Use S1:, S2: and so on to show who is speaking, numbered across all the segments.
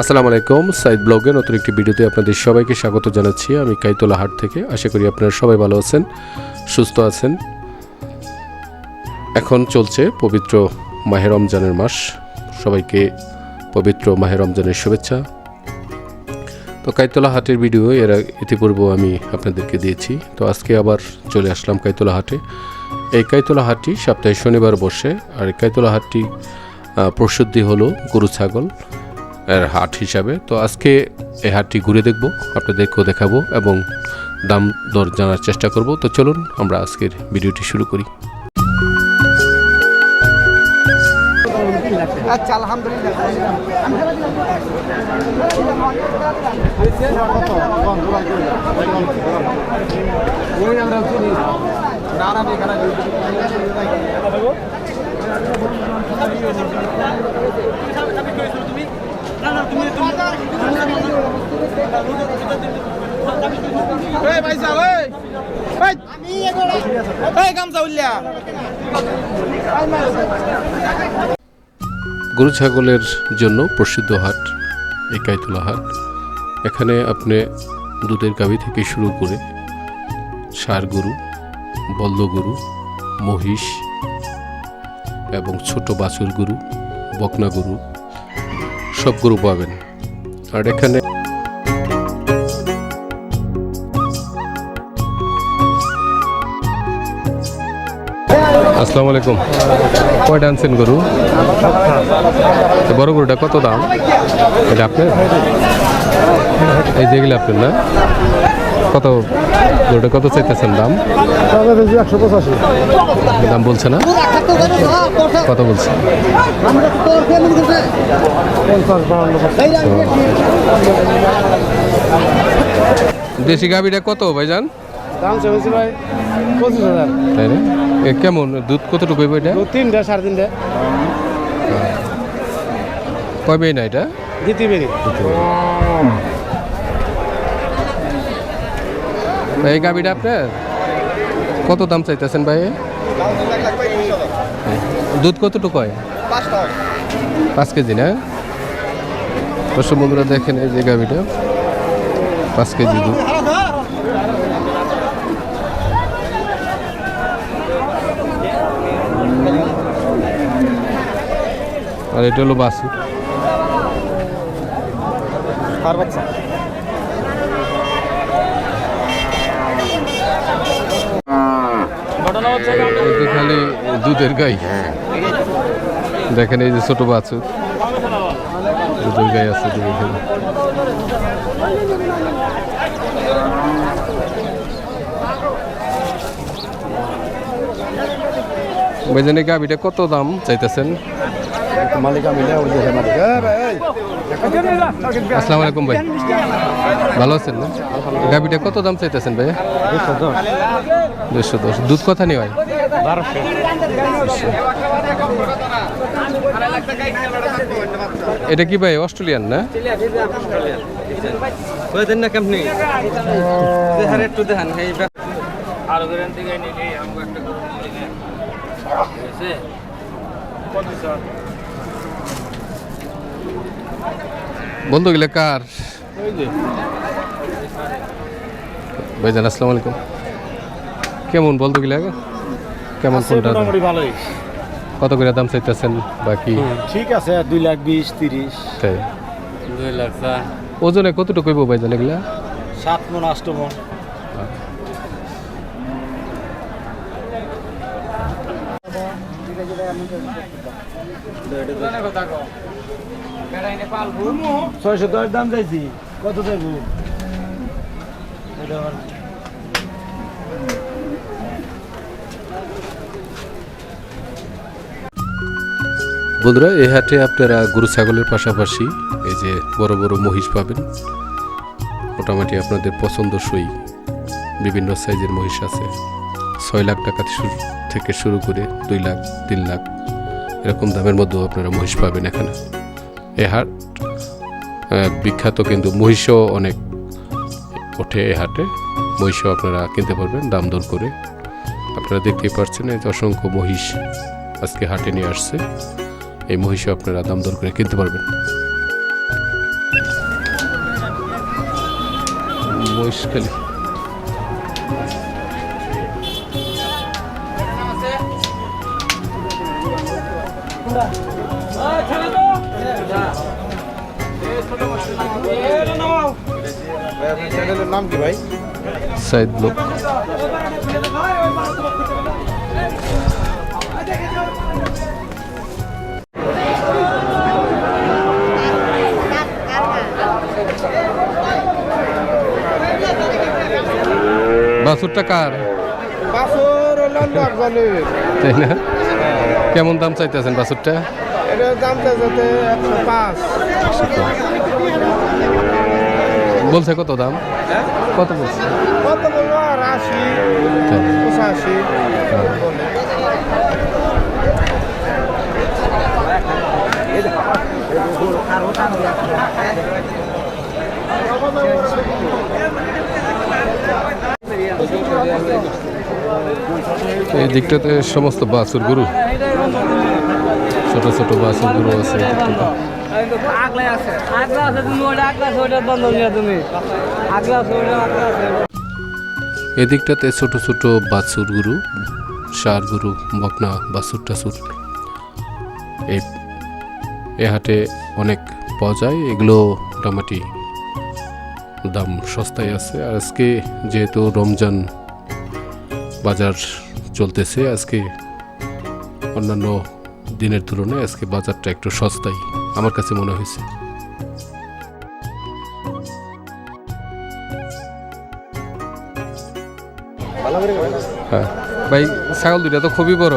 S1: আসসালামু আলাইকুম, সাইদ ব্লগে নতুন একটি ভিডিওতে আপনাদের সবাইকে স্বাগত জানাচ্ছি। আমি কাইতলা হাট থেকে। আশা করি আপনারা সবাই ভালো আছেন, সুস্থ আছেন। এখন চলছে পবিত্র মাহে রমজানের মাস। সবাইকে পবিত্র মাহে রমজানের শুভেচ্ছা। তো কাইতলা হাটের ভিডিও এর ইতিপূর্বে আমি আপনাদেরকে দিয়েছি। তো আজকে আবার চলে আসলাম কাইতলা হাটে এই কাইতলা হাটটি সপ্তাহে শনিবার বসে। আর কাইতলা হাটটি প্রসিদ্ধি হলো গরু ছাগল। হাট হিসাবে। তো আজকে এই হাটটি ঘুরে দেখব আপনাদেরকেও দেখাবো এবং দাম দর জানার চেষ্টা করব। তো চলুন আমরা আজকের ভিডিওটি শুরু করি।
S2: আচ্ছা আলহামদুলিল্লাহ।
S1: গরু ছাগলের জন্য প্রসিদ্ধ হাট, এই কাইতলা হাট। এখানে আপনি দুধের গাভী থেকে শুরু করে ষাঁড় গরু বলদ গরু, মহিষ এবং ছোট বাছুর গরু, বকনা গরু সব গ্রুপ পাবেন। আর এখানে আসসালামু আলাইকুম। কয়টা আনছেন গরু? বড় গরুটা কত দাম? এটা আপনার? এই যেগুলো আপনার না? কত গরুটা কত চাইতেছেন দাম?
S2: একশো পঁচাশি
S1: দাম বলছে না? কত বলছে? দেশি গাভিটা কত ভাইজান?
S2: দাম চেয়েছি ভাই পঁচিশ হাজার
S1: তাই না? কেমন দুধ কতটুকু এটা?
S2: তিনটে সাড়ে তিনটে
S1: কবে না এটা
S2: দিতে বেরি
S1: তা এই গাভিটা আপনার? কত দাম চাইতেছেন ভাই? দুধ কতটুকু হয়? পাঁচ কেজি, না? দর্শক বন্ধুরা, দেখেন এই যে গাভিটা। পাঁচ কেজি দুধ। আর এটা হলো বাসু।
S2: আর বাচ্চা
S1: এটা খালি দুধের গাই। দেখেন এই যে ছোট বাছুর। দুধের গাই আছে এখানে এই গাভিটা কত দাম চাইতেছেন? আসসালামু আলাইকুম ভাই। ভালো আছেন না? গাভিটা কত দাম চাইতেছেন ভাই দুশো। দশ। দুধ কথা নেই ভাই?
S2: বারোশো
S1: এটা কি ভাই অস্ট্রেলিয়ান না?
S3: হয়েছে
S1: বন্ধু গেলে কার? ভাইজান আসসালামু আলাইকুম। কেমন বলতো গেলে কেমন কোনটা?
S2: ভালোই।
S1: কত করে দাম চাইতেছেন বাকি?
S2: ঠিক আছে দুই লাখ বিশ তিরিশ।
S1: তাই
S3: দুই লাখ
S1: ওজনে কতটুকু হইব ভাইজান এগুলা?
S2: সাত মন আষ্ট মন। ছয়শো দশ দাম চাইছি। কত চাইব?
S1: বন্ধুরা, এই হাটে আপনারা গরু ছাগলের পাশাপাশি এই যে বড় বড় মহিষ পাবেন। মোটামুটি আপনাদের পছন্দসই বিভিন্ন সাইজের মহিষ আছে। ছয় লাখ টাকা থেকে শুরু করে দুই লাখ, তিন লাখ এরকম দামের মধ্যেও আপনারা মহিষ পাবেন এখানে। এ হাট বিখ্যাত কিন্তু মহিষও অনেক ওঠে এ হাটে। মহিষও আপনারা কিনতে পারবেন দাম দর করে। আপনারা দেখতেই পারছেন এই অসংখ্য মহিষ আজকে হাটে নিয়ে আসছে। এই মহিষও আপনারা দাম দর করে কিনতে পারবেন।
S2: নাম কি ভাই
S1: সাইদ ব্লক বাছুরটা কার তাই না? কেমন দাম চাইতেছেন বাছুরটা বলছে কত দাম? কত বলছে?
S2: কত বলব? আর আশি। পঁচাশি।
S1: দিকটাতে সমস্ত বাছুর গরু। ছোট ছোট বাছুর গরু আছে। এই দিকটাতে।
S3: আগলাই আছে। আগলা আছে তুমি ওটা আগলা আছে ওটা বন্ধ নিয়ে তুমি। আগলা আছে ওটা আগলা আছে
S1: এই দিকটাতে ছোট ছোট বাছুর গরু সার গরু বকনা বাছুর টাছুর। এই এ হাটে অনেক পাওয়া যায়। এগুলো মোটামুটি দাম সস্তায় আছে। আর আজকে যেহেতু রমজান বাজার চলতেছে আজকে। অন্যান্য দিনের তুলনায় আজকে বাজারটা একটু সস্তাই আমার কাছে মনে হয়েছে। হ্যাঁ। ভাই ছাগল দুইটা তো খুবই বড়।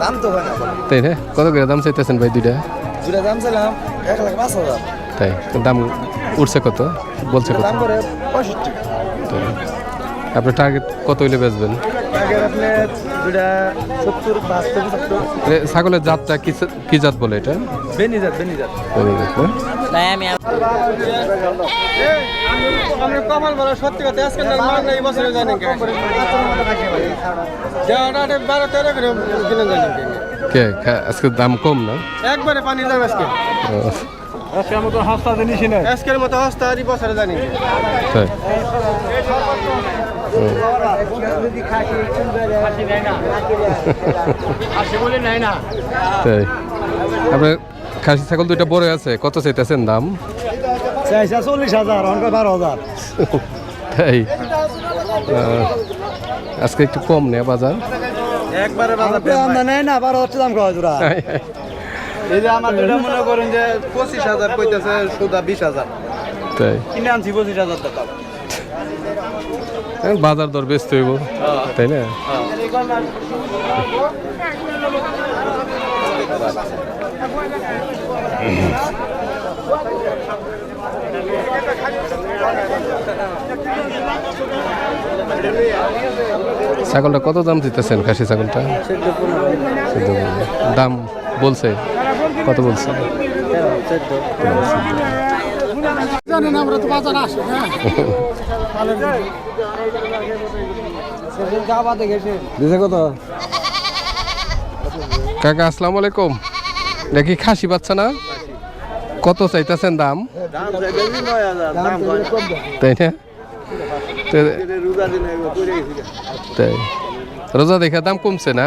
S2: দাম তো হয় না।
S1: তাই না? কত করে দাম চাইতেছেন ভাই দুইটা?
S2: দুটা দাম চাইলাম এক লাখ পাঁচ হাজার।
S1: তাই দাম উঠছে কত? বলছে কত?
S2: দাম করে পঁয়ষট্টি।
S1: আপনার টার্গেট কত হইলে বেচবেন? ছাগলের জাতটা কি জাত বলে এটা?
S2: বেনিজাত বেনিজাত
S1: বলে দিত না?
S3: ভাই আমি
S2: আমি কমাল বলো সত্যি কথা আজকে মাল এই বছরে জানেন যেটা বারো তেরো করে কিনে জানেন
S1: কে? আজকে দাম কম না?
S2: একবারে পানি যাবে আজকে। আজকের মতো হস্তা না আজকের মতো হস্তা বছরে জানি।
S1: তাই। তাই। আপনার খাসি ছাগল দুইটা বড় আছে কত চাইতেছেন দাম?
S2: চাইছা চল্লিশ হাজার বারো হাজার।
S1: তাই। আজকে একটু কম নেই বাজার।
S2: একবারে বাজার নেই। না বারো হচ্ছে দাম কয় জোড়া? এই যে আমার দুটা মনে করেন যে পঁচিশ হাজার কইতেছে সুদা বিশ হাজার।
S1: তাই।
S2: কিনে আনছি পঁচিশ হাজার টাকা।
S1: বাজার দর বেচতে হইব তাই না? ছাগলটা কত দাম দিতেছেন? খাসি ছাগলটা? দাম বলছে। কত বলছে?
S2: জানেন আমরা তো বাজার আসি হ্যাঁ। কত?
S1: কাকা আসসালামু আলাইকুম। দেখি খাসি পাচ্ছ না? কত চাইতেছেন দাম? তাই না? তাই। রোজা দেখে দাম কমছে না?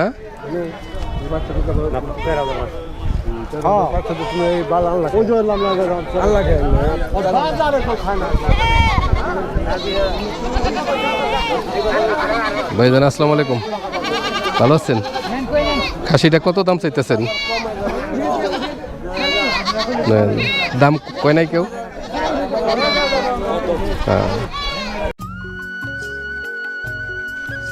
S1: ভাইজান, আসসালাম আলাইকুম। ভালো আছেন? খাসিটা কত দাম চাইতেছেন? দাম কয় নাই কেউ? হ্যাঁ।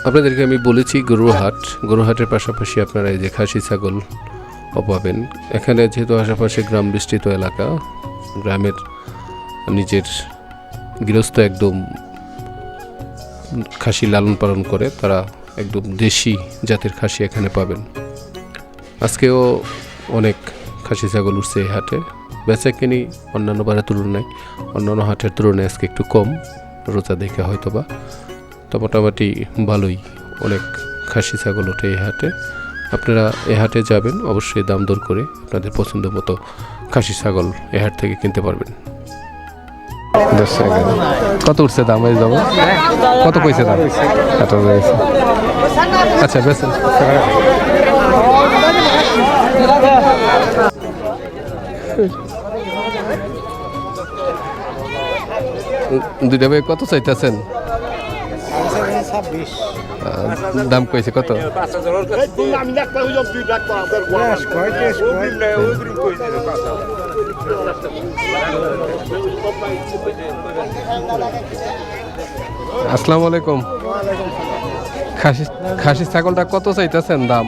S1: আপনাদেরকে আমি বলেছি গরুহাট গরুহাটের পাশাপাশি আপনারা এই যে খাসি, ছাগল পাবেন এখানে যেহেতু আশেপাশে গ্রাম বিস্তৃত এলাকা, গ্রামের নিজের গৃহস্থ একদম খাসি লালন পালন করে, তারা একদম দেশি জাতের খাসি এখানে পাবেন। আজকেও অনেক খাসি ছাগল উঠছে এই হাটে। বেচা কিনি অন্যান্য বারের তুলনায়, অন্যান্য হাটের তুলনায় আজকে একটু কম, রোজা দেখে হয়তো বা তো মোটামুটি ভালোই অনেক খাসি ছাগল ওঠে এই হাটে। আপনারা এ হাটে যাবেন অবশ্যই দাম দর করে আপনাদের পছন্দ মতো খাসি ছাগল এ হাট থেকে কিনতে পারবেন। কত উঠছে দাম এই যাব কত পয়সা দাম? আচ্ছা বেছেন দুইটা ভাই কত চাইতেছেন? দাম কইছে কত? আসসালামু আলাইকুম। খাসি খাসি ছাগলটা কত চাইতেছেন দাম?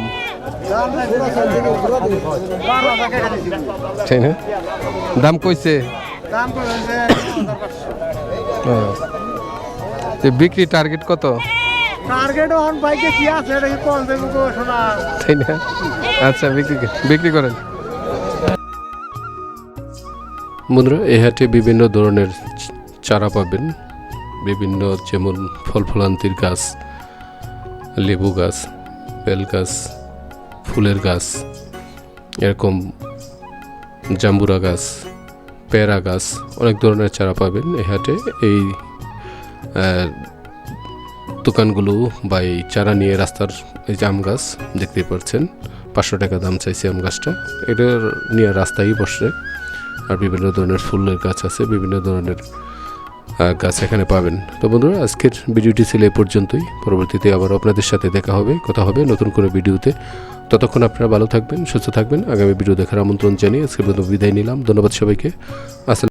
S1: তাই না? দাম কইছে। তো বিক্রি টার্গেট কত?
S2: টার্গেট অন বাইকে কি আছে? এটা কি কোন দেবো গো শোনা
S1: তাই না? আচ্ছা বিক্রি বিক্রি করেন। বন্ধুরা এই হাটে বিভিন্ন ধরনের চারা পাবেন। বিভিন্ন যেমন ফল ফলান্তির গাছ লেবু গাছ বেল গাছ ফুলের গাছ এরকম জাম্বুরা গাছ পেয়ারা গাছ অনেক ধরনের চারা পাবেন এই হাটে। এই দোকানগুলো বা এই চারা নিয়ে রাস্তার এই যে আম গাছ দেখতেই পাচ্ছেন, পাঁচশো টাকা দাম চাইছে আম গাছটা। এটা নিয়ে রাস্তায় বসে আর বিভিন্ন ধরনের ফুলের গাছ আছে, বিভিন্ন ধরনের গাছ এখানে পাবেন। তো বন্ধুরা, আজকের ভিডিওটি ছিল এই পর্যন্তই। পরবর্তীতে আবার আপনাদের সাথে দেখা হবে, কথা হবে নতুন কোনো ভিডিওতে। ততক্ষণ আপনারা ভালো থাকবেন, সুস্থ থাকবেন। আগামী ভিডিও দেখার আমন্ত্রণ জানিয়ে আজকে বিদায় নিলাম। ধন্যবাদ সবাইকে। আসসালাম